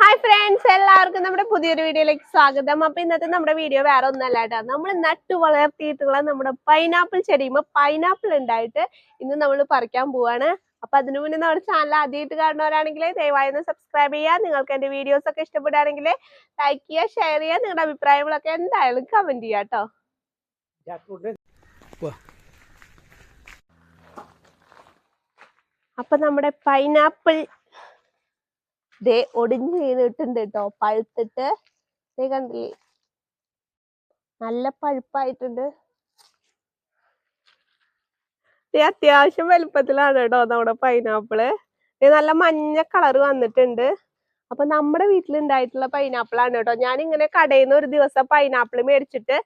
Hi friends എല്ലാവർക്കും നമ്മുടെ പുതിയൊരു വീഡിയോയിലേക്ക് സ്വാഗതം. അപ്പൊ ഇന്നത്തെ നമ്മുടെ വീഡിയോ വേറെ ഒന്നല്ല കേട്ടോ. നമ്മൾ നട്ട് വളർത്തിയിട്ടുള്ള നമ്മുടെ പൈനാപ്പിൾ ചെടിയുമ്പോ പൈനാപ്പിൾ ഉണ്ടായിട്ട് ഇന്ന് നമ്മൾ പറിക്കാൻ പോവാണ്. അപ്പൊ അതിനു മുന്നേ നമ്മുടെ ചാനൽ ആദ്യമായിട്ട് കാണുന്നവരാണെങ്കിൽ ദയവായി ഒന്ന് സബ്സ്ക്രൈബ് ചെയ്യുക. നിങ്ങൾക്ക് എന്റെ വീഡിയോസ് ഒക്കെ ഇഷ്ടപ്പെടുകയാണെങ്കിൽ ലൈക്ക് ചെയ്യുക ഷെയർ ചെയ്യുക. നിങ്ങളുടെ അഭിപ്രായങ്ങളൊക്കെ എന്തായാലും കമന്റ് ചെയ്യുക കേട്ടോ. അപ്പൊ നമ്മുടെ പൈനാപ്പിൾ ദേ ഒടിഞ്ഞ് വീണിട്ടുണ്ട് കേട്ടോ പഴുത്തിട്ട് ദേ കണ്ടില്ലേ? നല്ല പഴുപ്പായിട്ടുണ്ട്. അത്യാവശ്യം വലുപ്പത്തിലാണ് കേട്ടോ നമ്മുടെ പൈനാപ്പിൾ നല്ല മഞ്ഞ കളർ വന്നിട്ടുണ്ട്. അപ്പൊ നമ്മുടെ പൈനാപ്പിൾ ആണ് കേട്ടോ ഞാൻ ഇങ്ങനെ കടയിൽ നിന്ന് ഒരു ദിവസം പൈനാപ്പിൾ മേടിച്ചിട്ട്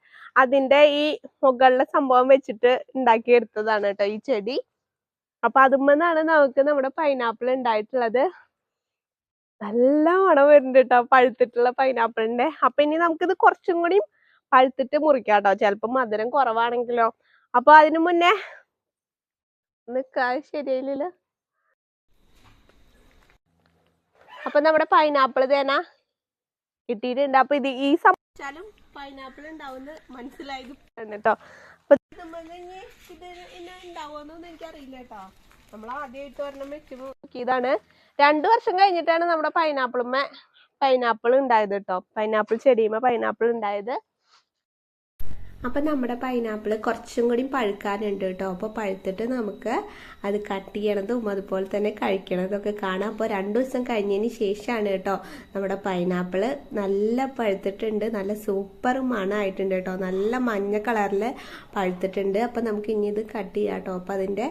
അതിന്റെ ഈ മുകളിലെ സംഭവം വെച്ചിട്ട് ഉണ്ടാക്കി എടുത്തതാണ് കേട്ടോ ഈ ചെടി. അപ്പൊ അതുമെന്നാണ് നമുക്ക് നമ്മുടെ പൈനാപ്പിൾ ഉണ്ടായിട്ടുള്ളത്. നല്ല മണം വരുന്നുണ്ട് കേട്ടോ പഴുത്തിട്ടുള്ള പൈനാപ്പിളിന്റെ അപ്പൊ ഇനി നമുക്കിത് കുറച്ചും കൂടി പഴുത്തിട്ട് മുറിക്കാം കേട്ടോ ചിലപ്പോ മധുരം കുറവാണെങ്കിലോ. അപ്പൊ അതിനു മുന്നേ നിക്കാ ശരിയായില്ലല്ലോ. അപ്പൊ നമ്മുടെ പൈനാപ്പിൾ തേന കിട്ടിയിട്ടുണ്ട്. അപ്പൊ ഇത് ഈ സംഭവിച്ചാലും പൈനാപ്പിൾ ഉണ്ടാവുന്ന മനസ്സിലായത് കേട്ടോ അപ്പൊ ഉണ്ടാവുമെന്നൊന്നും എനിക്കറിയില്ല കേട്ടോ നമ്മൾ ഒരെണ്ണം വെച്ച് നോക്കിയതാണ് രണ്ടു വർഷം കഴിഞ്ഞിട്ടാണ് നമ്മുടെ പൈനാപ്പിളുമ്മ പൈനാപ്പിൾ ഉണ്ടായത് കേട്ടോ പൈനാപ്പിൾ ചെടിയുമ്മ പൈനാപ്പിൾ ഉണ്ടായത്. അപ്പൊ നമ്മുടെ പൈനാപ്പിൾ കുറച്ചും കൂടി പഴുക്കാനുണ്ട് കേട്ടോ. അപ്പോൾ പഴുത്തിട്ട് നമുക്ക് അത് കട്ട് ചെയ്യണതും അതുപോലെ തന്നെ കഴിക്കണതൊക്കെ കാണാം. അപ്പോൾ രണ്ടു ദിവസം കഴിഞ്ഞതിന് ശേഷമാണ് കേട്ടോ നമ്മുടെ പൈനാപ്പിൾ നല്ല പഴുത്തിട്ടുണ്ട്. നല്ല സൂപ്പർ മണമായിട്ടുണ്ട് കേട്ടോ. നല്ല മഞ്ഞ കളറിൽ പഴുത്തിട്ടുണ്ട്. അപ്പോൾ നമുക്ക് ഇനി ഇത് കട്ട് ചെയ്യാം കേട്ടോ. അപ്പോൾ അതിന്റെ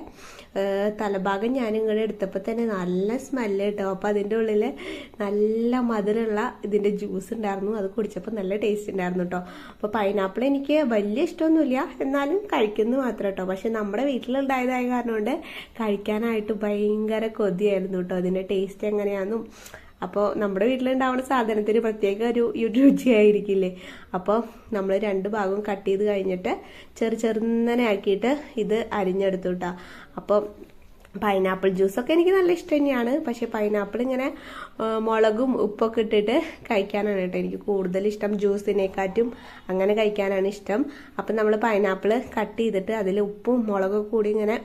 തലഭാഗം ഞാൻ ഇങ്ങോട്ട് എടുത്തപ്പോൾ തന്നെ നല്ല സ്മെല്ല് കേട്ടോ. അപ്പോൾ അതിന്റെ ഉള്ളിൽ നല്ല മധുരമുള്ള ഇതിന്റെ ജ്യൂസ് ഉണ്ടായിരുന്നു. അത് കുടിച്ചപ്പോൾ നല്ല ടേസ്റ്റ് ഉണ്ടായിരുന്നു കേട്ടോ. അപ്പോൾ പൈനാപ്പിൾ എനിക്ക് വലിയ ഇഷ്ടമൊന്നുമില്ല. എന്നാലും കഴിക്കുന്നു മാത്രം കേട്ടോ പക്ഷെ നമ്മുടെ വീട്ടിലുണ്ടായതായ കാരണം കൊണ്ട് കഴിക്കാനായിട്ട് ഭയങ്കര കൊതിയായിരുന്നു കേട്ടോ അതിന്റെ ടേസ്റ്റ് എങ്ങനെയാണെന്നും അപ്പോൾ നമ്മുടെ വീട്ടിലുണ്ടാവുന്ന സാധനത്തിന് പ്രത്യേക ഒരു രുചിയായിരിക്കില്ലേ? അപ്പോൾ നമ്മൾ രണ്ട് ഭാഗവും കട്ട് ചെയ്ത് കഴിഞ്ഞിട്ട് ചെറു ചെറുന്നനെ ആക്കിയിട്ട് ഇത് അരിഞ്ഞെടുത്തു കേട്ടോ അപ്പോൾ പൈനാപ്പിൾ ജ്യൂസൊക്കെ എനിക്ക് നല്ല ഇഷ്ടം തന്നെയാണ്. പക്ഷെ പൈനാപ്പിൾ ഇങ്ങനെ മുളകും ഉപ്പൊക്കെ ഇട്ടിട്ട് കഴിക്കാനാണ് കേട്ടോ എനിക്ക് കൂടുതൽ ഇഷ്ടം. ജ്യൂസിനെക്കാട്ടും അങ്ങനെ കഴിക്കാനാണ് ഇഷ്ടം. അപ്പം നമ്മൾ പൈനാപ്പിൾ കട്ട് ചെയ്തിട്ട് അതിൽ ഉപ്പും മുളകും കൂടി ഇങ്ങനെ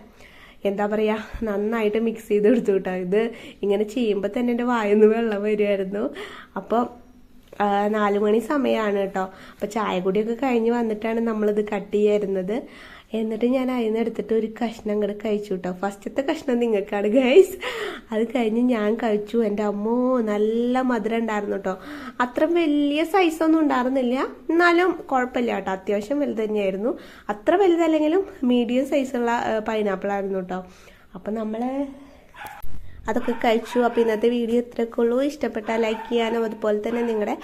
എന്താ പറയുക നന്നായിട്ട് മിക്സ് ചെയ്ത് എടുത്തു കേട്ടോ. ഇത് ഇങ്ങനെ ചെയ്യുമ്പോൾ തന്നെ എന്റെ വായന്ന് വെള്ളം വരുമായിരുന്നു അപ്പോൾ നാലു മണി സമയമാണ് കേട്ടോ. അപ്പോൾ ചായ കുടിയൊക്കെ കഴിഞ്ഞ് വന്നിട്ടാണ് നമ്മളിത് കട്ട് ചെയ്യാരുന്നത് എന്നിട്ട് ഞാൻ അതിന് എടുത്തിട്ട് ഒരു കഷ്ണം ഇങ്ങോട്ട് കഴിച്ചു കേട്ടോ. ഫസ്റ്റത്തെ കഷ്ണം നിങ്ങൾക്കാണ് ഗൈസ് അത് കഴിഞ്ഞ് ഞാൻ കഴിച്ചു. എന്റെ അമ്മോ നല്ല മധുരം ഉണ്ടായിരുന്നു കേട്ടോ. അത്ര വലിയ സൈസൊന്നും ഉണ്ടായിരുന്നില്ല. എന്നാലും കുഴപ്പമില്ല കേട്ടോ. അത്യാവശ്യം വലുത് തന്നെയായിരുന്നു. അത്ര വലുതല്ലെങ്കിലും മീഡിയം സൈസുള്ള പൈനാപ്പിൾ ആയിരുന്നു കേട്ടോ. അപ്പം നമ്മൾ അതൊക്കെ കഴിച്ചു. അപ്പോൾ ഇന്നത്തെ വീഡിയോ ഇത്രയൊക്കെ ഉള്ളൂ. ഇഷ്ടപ്പെട്ടാൽ ലൈക്ക് ചെയ്യാനും അതുപോലെ തന്നെ നിങ്ങളുടെ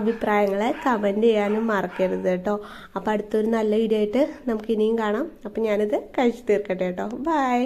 അഭിപ്രായങ്ങൾ കമന്റ് ചെയ്യാനും മറക്കരുത് കേട്ടോ. അപ്പോൾ അടുത്തൊരു നല്ല വീഡിയോ ആയിട്ട് നമുക്ക് ഇനിയും കാണാം. അപ്പോൾ ഞാനിത് കഴിച്ചു തീർക്കട്ടെ കേട്ടോ. ബൈ